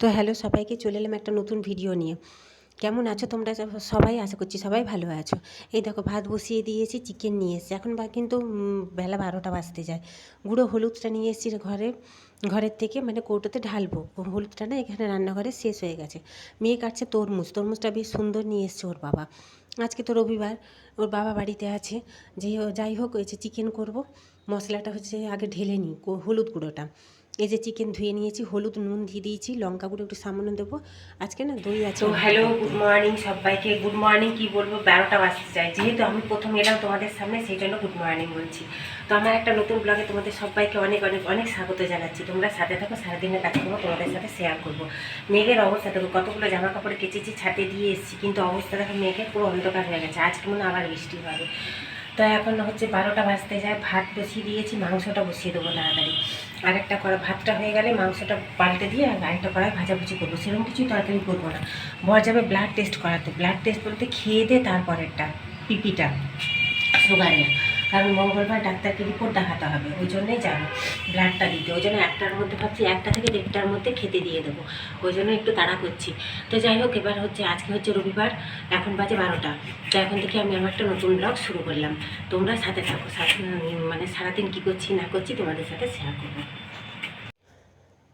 তো হ্যালো সবাইকে চলে এলাম একটা নতুন ভিডিও নিয়ে। কেমন আছো তোমরা সবাই? আশা করছি সবাই ভালো আছো। এই দেখো ভাত বসিয়ে দিয়েছি চিকেন নিয়ে এসেছি। এখন বা, কিন্তু বেলা বারোটা বাজতে যায়। গুঁড়ো হলুদটা নিয়ে এসেছি ঘরে। ঘরের থেকে মানে কৌটোতে ঢালবো। হলুদটা না এখানে রান্নাঘরে শেষ হয়ে গেছে। মেয়ে কাটছে তরমুজ। তরমুজটা বেশ সুন্দর নিয়ে এসছে ওর বাবা। আজকে তো রবিবার। ওর বাবা বাড়িতে আছে। যে যাই হোক যে চিকেন করব। মশলাটা হচ্ছে আগে ঢেলে নিই হলুদ গুঁড়োটা। এই যে চিকেন ধুয়ে নিয়েছি, হলুদ, নুন দিয়ে দিয়েছি, লঙ্কা গুঁড়ো একটু সামান্য দেবো। আজকে না দই আছে। হ্যালো গুড মর্নিং সবাইকে। গুড মর্নিং কি বলব, বারোটা বাজতে চাই। যেহেতু আমি প্রথম এলাম তোমাদের সামনে, সেই জন্য গুড মর্নিং বলছি। তো আমার একটা নতুন ব্লগে তোমাদের সবাইকে অনেক অনেক অনেক স্বাগত জানাচ্ছি। তোমরা সাথে থাকো, সারাদিনের কাজকর্ম তোমাদের সাথে শেয়ার করব। মেঘের অবস্থা দেখো, কতগুলো জামা কাপড় কেচেছি ছাতে দিয়ে এসেছি, কিন্তু অবস্থা দেখো, মেঘের পুরো অন্ধকার হয়ে গেছে। আজকে মনে আবার বৃষ্টি হবে। তো এখন হচ্ছে বারোটা বাজতে যায়, ভাত বসিয়ে দিয়েছি, মাংসটা বসিয়ে দেবো তাড়াতাড়ি। আরেকটা করা ভাতটা হয়ে গেলে মাংসটা পাল্টে দিয়ে আর আরেকটা কড়াই ভাজাভুজি করব। সেরকম কিছুই তরকারি করব না। ভর যাবে ব্লাড টেস্ট করাতে। ব্লাড টেস্ট বলতে খেয়ে দে তারপরেরটা, পিপিটা সুগারের কারণ মঙ্গলবার ডাক্তারকে রিপোর্ট দেখাতে হবে, ওই জন্যই যাব ব্লাডটা দিতে। ওই জন্য একটার মধ্যে ভাবছি, একটা থেকে দেড়টার মধ্যে খেতে দিয়ে দেবো, ওই জন্য একটু তাড়া করছি। তো যাই হোক, এবার হচ্ছে, আজকে হচ্ছে রবিবার, এখন বাজে বারোটা। তো এখন থেকে আমি আমার একটা নতুন ব্লগ শুরু করলাম। তোমরা সাথে থাকো মানে সারাদিন কী করছি, না করছি, তোমাদের সাথে শেয়ার করব।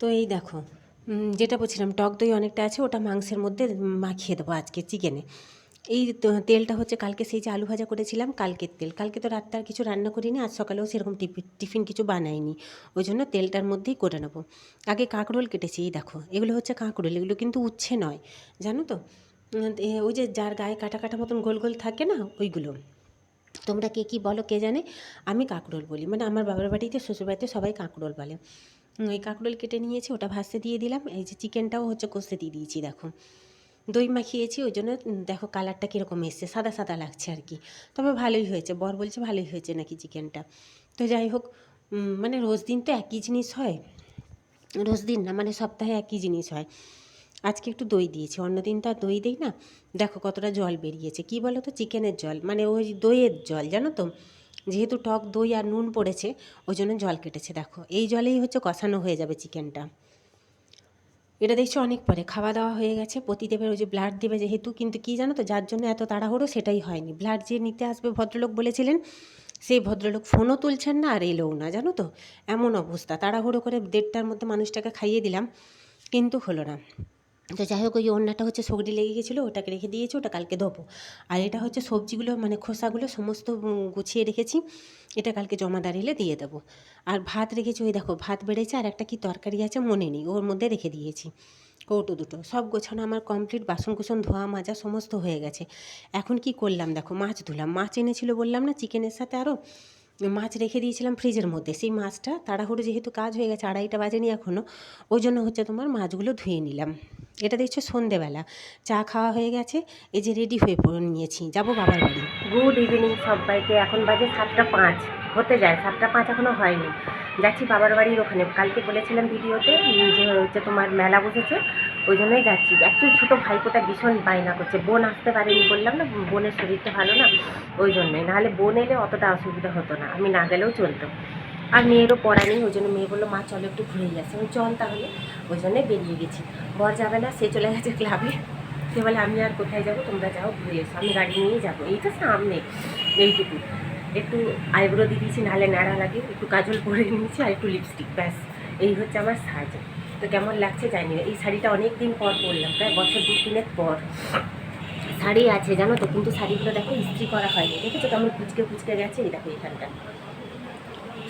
তো এই দেখো যেটা বলছিলাম, টক দই অনেকটা আছে, ওটা মাংসের মধ্যে মাখিয়ে দেবো আজকে, চিকেনে। এই তেলটা হচ্ছে কালকে সেই যে আলু ভাজা করেছিলাম, কালকের তেল। কালকে তো রাত্রে আর কিছু রান্না করিনি, আজ সকালেও সেরকম টিফিন কিছু বানাইনি। ওই জন্য তেলটার মধ্যেই করে নেব। আগে কাঁকরোল কেটেছি, এই দেখো, এগুলো হচ্ছে কাঁকরোল, এগুলো কিন্তু উচ্ছে নয়, জানো তো? ওই যে যার গায়ে কাটা কাটা মতন গোল গোল থাকে না, ওইগুলো। তোমরা কে কী বলো, কে জানে? আমি কাঁকরোল বলি মানে আমার বাবার বাড়িতে, শ্বশুরবাড়িতে সবাই কাঁকরোল বলে। ওই কাঁকরোল কেটে নিয়েছি, ওটা ভাসতে দিয়ে দিলাম, এই যে চিকেনটাও হচ্ছে কষতে দিয়ে দিয়েছি, দেখো। দই মাখিয়েছি, ওই জন্য দেখো কালারটা কীরকম এসছে, সাদা সাদা লাগছে আর কি। তবে ভালোই হয়েছে, বর বলছে ভালোই হয়েছে নাকি চিকেনটা তো যাই হোক মানে রোজ দিন তো একই জিনিস হয়, রোজ দিন না মানে সপ্তাহে একই জিনিস হয়। আজকে একটু দই দিয়েছি অন্য দিন তো আর দই দিই না। দেখো কতটা জল বেরিয়েছে, কি বলো তো চিকেনের জল মানে ওই দইয়ের জল, জানো তো? যেহেতু টক দই আর নুন পড়েছে, ওই জন্য জল কেটেছে, দেখো। এই জলেই হচ্ছে কষানো হয়ে যাবে চিকেনটা এটা দেখছি অনেক পরে। খাওয়া দাওয়া হয়ে গেছে, পতিদেবের ওই যে ব্লাড দেবে যেহেতু, কিন্তু কি জানো তো, যার জন্য এত তাড়াহুড়ো সেটাই হয়নি। ব্লাড যে নিতে আসবে ভদ্রলোক বলেছিলেন, সেই ভদ্রলোক ফোনও তুলছেন না আর এলোও না, জানো তো? এমন অবস্থা। তাড়াহুড়ো করে দেড়টার মধ্যে মানুষটাকে খাইয়ে দিলাম, কিন্তু হলো না। তো যাই হোক, ওই অন্যটা হচ্ছে সগড়ি লেগে গেছিল, ওটাকে রেখে দিয়েছি, ওটা কালকে ধোবো। আর এটা হচ্ছে সবজিগুলো মানে খোসাগুলো সমস্ত গুছিয়ে রেখেছি। এটা কালকে জমা দাঁড়িয়ে দিয়ে দেবো। আর ভাত রেখেছি, ওই দেখো, ভাত বেড়েছে আর একটা কি তরকারি আছে, মনে নেই, ওর মধ্যে রেখে দিয়েছি। কৌটো দুটো, সব গোছানো, আমার কমপ্লিট বাসন কুসন ধোয়া, মাজা সমস্ত হয়ে গেছে। এখন কি করলাম, দেখো, মাছ ধুলাম। মাছ এনেছিল বললাম না চিকেনের সাথে আরও মাছ রেখে দিয়েছিলাম ফ্রিজের মধ্যে। সেই মাছটা তাড়াহুড়ো যেহেতু কাজ হয়ে গেছে, আড়াইটা বাজেনি এখনও ওই জন্য হচ্ছে তোমার মাছগুলো ধুয়ে নিলাম। এটা দেখছ সন্ধেবেলা, চা খাওয়া হয়ে গেছে, এই যে রেডি হয়ে নিয়েছি, যাব বাবার বাড়ি। গুড ইভিনিং সবাইকে, এখন বাজে সাতটা পাঁচ, হতে যায়, সাতটা পাঁচ এখনও হয়নি। যাচ্ছি বাবার বাড়ির ওখানে, কালকে বলেছিলাম ভিডিওতে যে হচ্ছে তোমার মেলা বসেছে ওই জন্যই যাচ্ছি। অ্যাকচুয়ালি ছোটো ভাইপোটা ভীষণ বায়না করছে। বোন আসতে পারেনি বললাম না, বোনের শরীরটা ভালো না, ওই জন্যই। নাহলে বোন এলে অতটা অসুবিধা হতো না, আমি না গেলেও চলতো। আর মেয়েরও পড়া নেই, ওই জন্য মেয়ে বলল, মা, চলো একটু ঘুরে আসে। আমি চল তাহলে। ওই জন্যই বেরিয়ে গেছি। বর যাবে না, সে চলে গেছে ক্লাবে সে বলে, আমি আর কোথায় যাব? তোমরা যাও, ঘুরে এসো। আমি গাড়ি নিয়েই যাব। এই তো সামনে, এইটুকু। একটু আইব্রো দিয়ে দিয়েছি, নাহলে ন্যাড়া লাগে। একটু কাজল পরে নিয়েছি আর একটু লিপস্টিক ব্যাস। এই হচ্ছে আমার সাজ। তো কেমন লাগছে জানি না। এই শাড়িটা অনেক দিন পর পরলাম, প্রায় বছর দু তিনের পর। শাড়ি আছে, জানো তো, কিন্তু শাড়িগুলো দেখো ইস্ত্রি করা হয়নি। দেখেছ কেমন কুচকে কুচকে গেছে? এই দেখো এখানটা।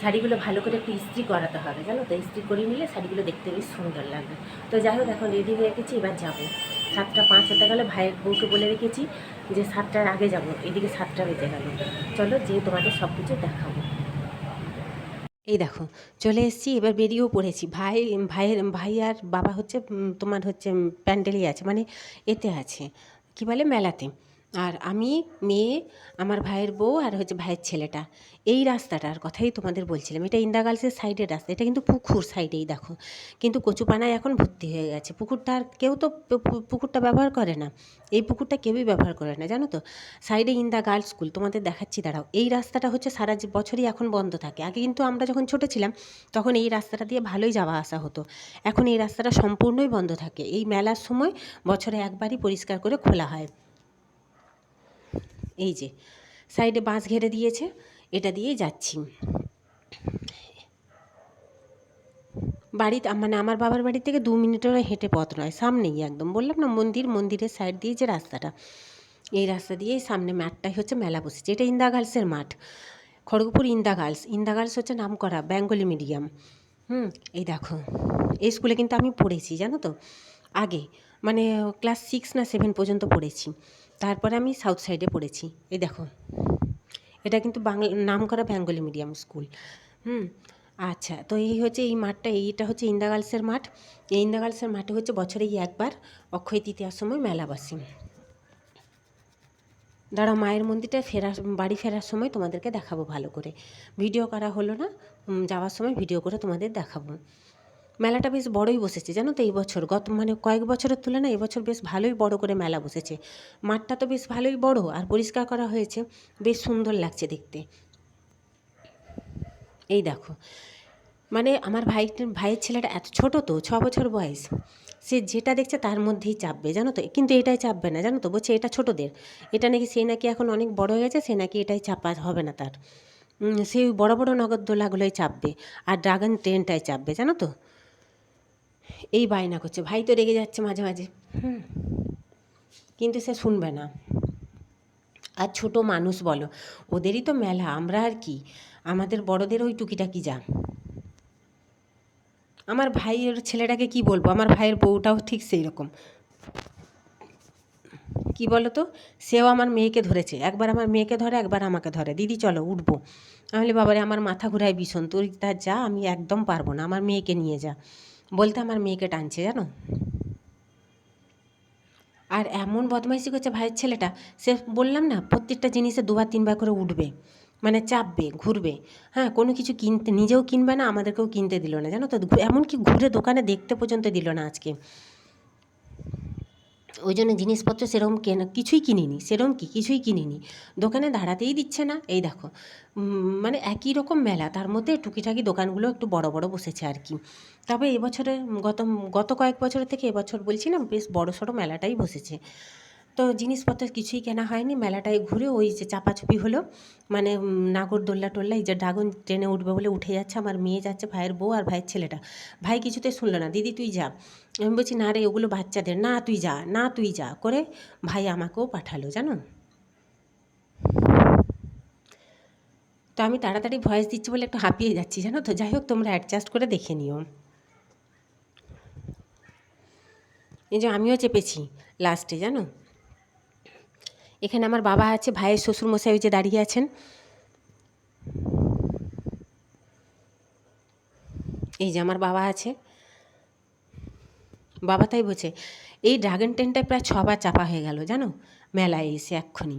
শাড়িগুলো ভালো করে একটু ইস্ত্রি করাতে হবে, জানো তো? ইস্ত্রি করে নিলে শাড়িগুলো দেখতে বেশ সুন্দর লাগবে। তো যাই হোক, এখন রেডি হয়ে গেছি, এবার যাব। সাতটা পাঁচ হতে গেলে, ভাইয়ের বউকে বলে রেখেছি যে সাতটার আগে যাব। এদিকে সাতটা বেজে গেল। চলো যে তোমাদের সব কিছু দেখাবো। এই দেখো, চলে এসেছি, এবার বেরিয়েও পড়েছি। ভাই, ভাইয়ের ভাই আর বাবা হচ্ছে তোমার হচ্ছে প্যান্ডেলই আছে মানে এতে আছে। কি বলে? মেলাতে। আর আমি, মেয়ে, আমার ভাইয়ের বউ আর হচ্ছে ভাইয়ের ছেলেটা। এই রাস্তাটার কথাই তোমাদের বলছিলাম। এটা ইন্দা গার্লসের সাইডের রাস্তা। এটা কিন্তু পুকুর সাইডেই, দেখো। কিন্তু কচুপানায় এখন ভর্তি হয়ে গেছে। পুকুরটা আর কেউ তো পুকুরটা ব্যবহার করে না। এই পুকুরটা কেউই ব্যবহার করে না, জানো তো? সাইডে ইন্দা গার্লস স্কুল। তোমাদের দেখাচ্ছি, দাঁড়াও। এই রাস্তাটা হচ্ছে সারা বছরই এখন বন্ধ থাকে। আগে কিন্তু আমরা যখন ছোটো ছিলাম, তখন এই রাস্তাটা দিয়ে ভালোই যাওয়া আসা হতো। এখন এই রাস্তাটা সম্পূর্ণই বন্ধ থাকে। এই মেলার সময় বছরে একবারই পরিষ্কার করে খোলা হয়। এই যে, সাইডে বাঁশ ঘেরে দিয়েছে, এটা দিয়েই যাচ্ছি। বাড়িতে মানে আমার বাবার বাড়ি থেকে দু মিনিটেরও হেঁটে পথ নয়, সামনেই একদম। বললাম না, মন্দির, মন্দিরের সাইড দিয়ে যে রাস্তাটা, এই রাস্তা দিয়েই সামনে মাঠটাই হচ্ছে মেলা বসেছে। এটা ইন্দা গার্লসের মাঠ, খড়গপুর ইন্দা গার্লস। ইন্দা গার্লস হচ্ছে নাম করা বেঙ্গলি মিডিয়াম। হুম, এই দেখো, এই স্কুলে কিন্তু আমি পড়েছি, জানো তো? আগে মানে ক্লাস সিক্স না সেভেন পর্যন্ত পড়েছি। তারপরে আমি সাউথ সাইডে পড়েছি। এই দেখো, এটা কিন্তু বাংলা, নাম করা বেঙ্গলি মিডিয়াম স্কুল হুম আচ্ছা তো এই হচ্ছে এই মাঠটা, এইটা হচ্ছে ইন্দা গার্লসের মাঠ। এই ইন্দা গার্লসের মাঠে হচ্ছে বছরেই একবার অক্ষয় তৃতীয়ার সময় মেলা বসে। দাঁড়া মায়ের মন্দিরটা ফেরার, বাড়ি ফেরার সময় তোমাদেরকে দেখাবো ভালো করে। ভিডিও করা হলো না যাওয়ার সময় ভিডিও করে তোমাদের দেখাবো। মেলাটা বেশ বড়ই বসেছে, জানো তো এই বছর? গত মানে কয়েক বছরের তুলনায় এবছর বেশ ভালোই বড় করে মেলা বসেছে। মাঠটা তো বেশ ভালোই বড় আর পরিষ্কার করা হয়েছে, বেশ সুন্দর লাগছে দেখতে। এই দেখো মানে আমার ভাই ভাইয়ের ছেলেটা এত ছোট তো, ছ বছর বয়স। সে যেটা দেখছে তার মধ্যেই চাপবে, জানো তো? কিন্তু এটাই চাপবে না, জানো তো? বলছে এটা ছোটদের। এটা নাকি সে নাকি এখন অনেক বড় হয়ে গেছে, সে নাকি এটাই চাপা হবে না তার। সেই বড় বড় নগরদোলাগুলোই চাপবে, আর ড্রাগন ট্রেনটাই চাপবে, জানো তো? এই বায়না করছে ভাই তো রেগে যাচ্ছে মাঝে মাঝে। হুম। কিন্তু সে শুনবে না। আর ছোট মানুষ বলো ওদেরই তো মেলা আমরা আর কি? আমাদের বড়দের ওই টুকিটাকি যা। আমার ভাইয়ের ছেলেটাকে কি বলব? আমার ভাইয়ের বউটাও ঠিক সেই রকম কি বলো তো সেও আমার মেয়েকে ধরেছে। একবার আমার মেয়েকে ধরে একবার আমাকে ধরে। দিদি চলো উঠবো। আমি বাবারে আমার মাথা ঘুরায় ভীষণ। তোর তা যা আমি একদম পারব না। আমার মেয়েকে নিয়ে যা। বলতে আমার মেয়েকে টানছে, জানো? আর এমন বদমাইশি করছে ভাইয়ের ছেলেটা, সে বললাম না, প্রত্যেকটা জিনিসে দুবার তিনবার করে উঠবে মানে চাপবে, ঘুরবে। হ্যাঁ কোনো কিছু কিনতে, নিজেও কিনবে না, আমাদেরকেও কিনতে দিল না, জানো তো? এমনকি ঘুরে দোকানে দেখতে পর্যন্ত দিল না আজকে। ওই জন্য জিনিসপত্র সেরকম কেন, কিছুই কিনিনি, সেরকম কি, কিছুই কিনিনি। দোকানে দাঁড়াতেই দিচ্ছে না, এই দেখো। মানে একই রকম মেলা, তার মধ্যে টুকিটাকি দোকানগুলো একটু বড় বড় বসেছে আর কি। তবে এবছরে গত গত কয়েক বছর থেকে এবছর বলছি না, বেশ বড়সড় মেলাটাই বসেছে। তো জিনিসপত্র কিছুই কেনা হয়নি। মেলাটায় ঘুরে ওই যে চাপাচুপি হলো। মানে নাগরদোল্লা টোল্লা, এই যে ড্রাগন ট্রেনে উঠবে বলে উঠে যাচ্ছে। আমার মেয়ে যাচ্ছে, ভাইয়ের বউ আর ভাইয়ের ছেলেটা। ভাই কিছুতে শুনলো না, দিদি, তুই যা। আমি বলছি, না রে, ওগুলো বাচ্চাদের। না, তুই যা, না, তুই যা। করে ভাই আমাকেও পাঠালো, জানো? তো আমি তাড়াতাড়ি ভয়েস দিচ্ছি বলে একটু হাঁপিয়ে যাচ্ছি, জানো তো? যাই হোক, তোমরা অ্যাডজাস্ট করে দেখে নিও। এই যে আমিও চেপেছি লাস্টে জানো? এখানে আমার বাবা আছে, ভাইয়ের শ্বশুরমশাই ওই যে দাঁড়িয়ে আছেন। এই যে আমার বাবা আছে। বাবা তাই বলছে, এই ড্রাগন ট্রেনটায় প্রায় ছবার চাপা হয়ে গেল, জানো? মেলায় এসে এক্ষুনি।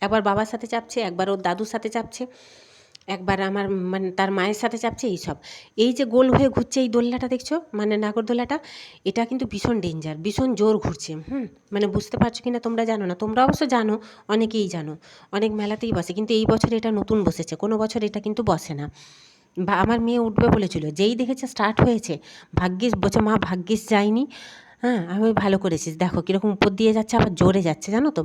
একবার বাবার সাথে চাপছে, একবার ওর দাদুর সাথে চাপছে। একবার আমার মানে তার মায়ের সাথে চাপছে এইসব। এই যে গোল হয়ে ঘুরছে এই দোল্লাটা দেখছ? মানে নাগরদোলাটা এটা কিন্তু ভীষণ ডেঞ্জার ভীষণ জোর ঘুরছে, হুম? মানে বুঝতে পারছ কি না তোমরা জানো না। তোমরা অবশ্য জানো, অনেকেই জানো। অনেক মেলাতেই বসে, কিন্তু এই বছর এটা নতুন বসেছে। কোনো বছর এটা কিন্তু বসে না। বা আমার মেয়ে উঠবে বলেছিল, যেই দেখেছে স্টার্ট হয়েছে, ভাগ্যিস, বলছে, মা, ভাগ্যিস যায়নি। হ্যাঁ আমি ভালো করেছিস। দেখো কীরকম উপর দিয়ে যাচ্ছে, আবার জোরে যাচ্ছে, জানো তো?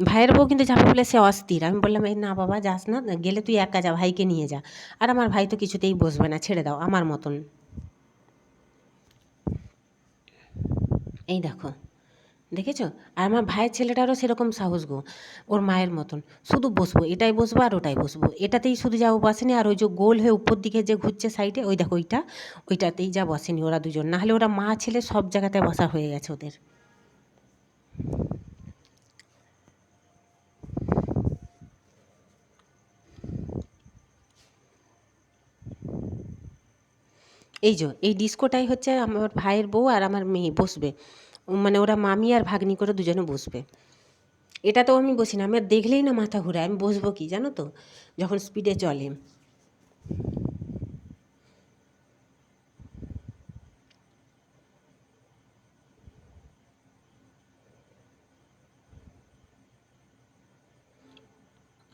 ভাইয়ের বউ কিন্তু যাবে বলে সে অস্থির। আমি বললাম, এই না বাবা, যাস না, গেলে তুই একা যা, ভাইকে নিয়ে যা। আর আমার ভাই তো কিছুতেই বসবে না, ছেড়ে দাও, আমার মতন। এই দেখো, দেখেছ? আর আমার ভাইয়ের ছেলেটারও সেরকম সাহস গো, ওর মায়ের মতন। শুধু বসবো, এটাই বসবো আর ওটাই বসবো। এটাতেই শুধু যা বসেনি, আর ওই যে গোল হয়ে উপর দিকে যে ঘুরছে সাইডে, ওই দেখো, ওইটা, ওইটাতেই যা বসেনি ওরা দুজন। নাহলে ওরা মা, ছেলে সব জায়গাতে বসা হয়ে গেছে ওদের। এই যে, এই ডিস্কোটাই হচ্ছে আমার ভাইয়ের বউ আর আমার মেয়ে বসবে। মানে ওরা মামি আর ভাগ্নি করে দুজনে বসবে। এটা তো আমি বসি না, আমি আর দেখলেই না মাথা ঘুরে আমি বসবো কি জানো তো? যখন স্পিডে চলে।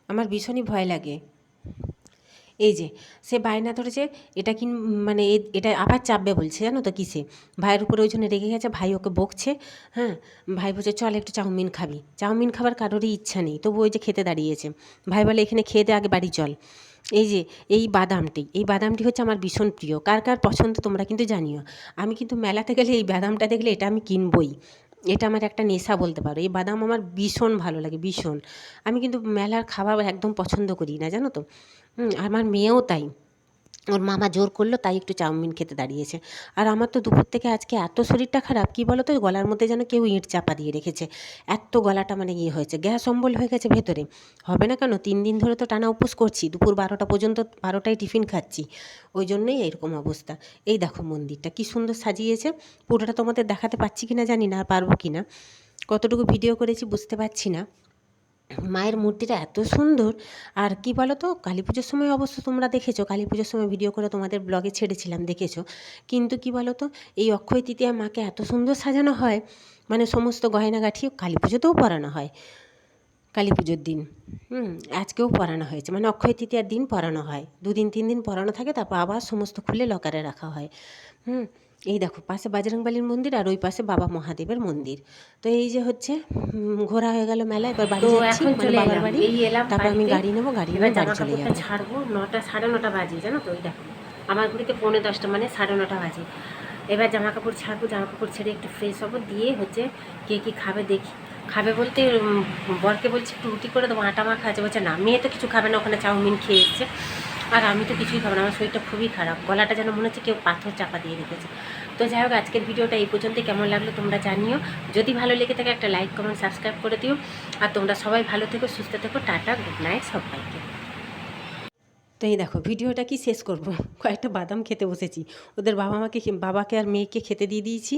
আমার ভীষণই ভয় লাগে। এই যে, সে বায়না ধরেছে, এটা কি মানে এটা আবার চাপবে বলছে, জানো তো কিসে? ভাইয়ের উপরে ওই জন্য রেগে গেছে, ভাই ওকে বকছে হ্যাঁ? ভাই বলছে, চল একটু চাউমিন খাবি। চাউমিন খাবার কারোরই ইচ্ছা নেই, তবু ওই যে খেতে দাঁড়িয়েছে। ভাই বলে, এখানে খেয়ে দে, আগে বাড়ি চল। এই যে, এই বাদামটি এই বাদামটি হচ্ছে আমার ভীষণ প্রিয়। কার কার পছন্দ তোমরা কিন্তু জানিও। আমি কিন্তু মেলাতে গেলে এই বাদামটা দেখলে এটা আমি কিনবই। এটা আমার একটা নেশা বলতে পারো। এই বাদাম আমার ভীষণ ভালো লাগে, ভীষণ। আমি কিন্তু মেলার খাবার একদম পছন্দ করি না, জানো তো? আমার মেয়েও তাই। ওর মামা জোর করল, তাই একটু চাউমিন খেতে দাঁড়িয়েছে। আর আমার তো দুপুর থেকে আজকে এত শরীরটা খারাপ, কী বলো তো গলার মধ্যে যেন কেউ ইঁট চাপা দিয়ে রেখেছে। এত গলাটা মানে ইয়ে হয়েছে, গ্যাস অম্বল হয়ে গেছে ভেতরে। হবে না কেন? তিন দিন ধরে তো টানা উপোস করছি, দুপুর বারোটা পর্যন্ত, বারোটায় টিফিন খাচ্ছি। ওই জন্যই এরকম অবস্থা। এই দেখো মন্দিরটা, কি সুন্দর সাজিয়েছে। পুরোটা তোমাদের দেখাতে পাচ্ছি কিনা জানি না আর পারব কি না কতটুকু ভিডিও করেছি বুঝতে পারছি না। মায়ের মূর্তিটা এত সুন্দর। আর কি বলো তো কালী পুজোর সময় অবশ্য তোমরা দেখেছ, কালী পুজোর সময় ভিডিও করে তোমাদের ব্লগে ছেড়েছিলাম, দেখেছ। কিন্তু কি বলো তো এই অক্ষয় তৃতীয়া মাকে এত সুন্দর সাজানো হয় মানে সমস্ত গয়নাগাঠি কালী পুজোতেও পরানো হয়। কালী পুজোর দিন, হুম, আজকেও পরানো হয়েছে মানে অক্ষয় তৃতীয়ার দিন পরানো হয়। দুদিন, তিন দিন পরানো থাকে, তারপর আবার সমস্ত খুলে লকারে রাখা হয়, হুম। এই দেখো পাশে বাজরংবালির মন্দির আর ওই পাশে বাবা মহাদেবের মন্দির। তো এই যে হচ্ছে ঘোরা হয়ে গেল মেলা এবার বাড়ি যাচ্ছি মানে চলে বাবার বাড়ি। এই এলাম তারপর আমি গাড়ি নেব গাড়ি নিয়ে বাড়ি চলে যাব। ছাড়বো নটা সাড়ে নটা বাজে জানো তো? ওই দেখো আমার ঘড়িতে পৌনে দশটা মানে সাড়ে নটা বাজে। এবার জামা কাপড় ছাড়বো জামা কাপড় ছেড়ে একটু ফ্রেশ হব দিয়ে হচ্ছে কে কী খাবে দেখি। খাবে বলতে বরকে বলছি একটু রুটি করে দেবো আটা মাখা আছে বলছে না মেয়ে তো কিছু খাবে না ওখানে চাউমিন খেয়ে এসছে। আর আমি তো কিছুই খাব না, আমার শরীরটা খুবই খারাপ। গলাটা যেন মনে হচ্ছে কেউ পাথর চাপা দিয়ে রেখেছে। তো যাই হোক, আজকের ভিডিওটা এই পর্যন্ত কেমন লাগল তোমরা জানিও। যদি ভালো লেগে থাকে, একটা লাইক কমেন্ট সাবস্ক্রাইব করে দিও। আর তোমরা সবাই ভালো থেকো, সুস্থ থেকো। টাটা গুড নাইট সবাইকে। তো এই দেখো, ভিডিওটা কি শেষ করব? কয়েকটা বাদাম খেতে বসেছি। ওদের বাবা মাকে বাবাকে আর মেয়েকে খেতে দিয়ে দিয়েছি।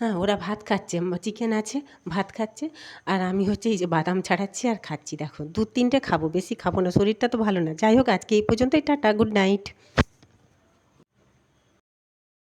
হ্যাঁ ওরা ভাত খাচ্ছে চিকেন আছে, ভাত খাচ্ছে। আর আমি হচ্ছে এই যে বাদাম ছাড়াচ্ছি আর খাচ্ছি, দেখো। দু তিনটে খাব, বেশি খাব না, শরীরটা তো ভালো না। যাই হোক, আজকে এই পর্যন্তই, টাটা, গুড নাইট।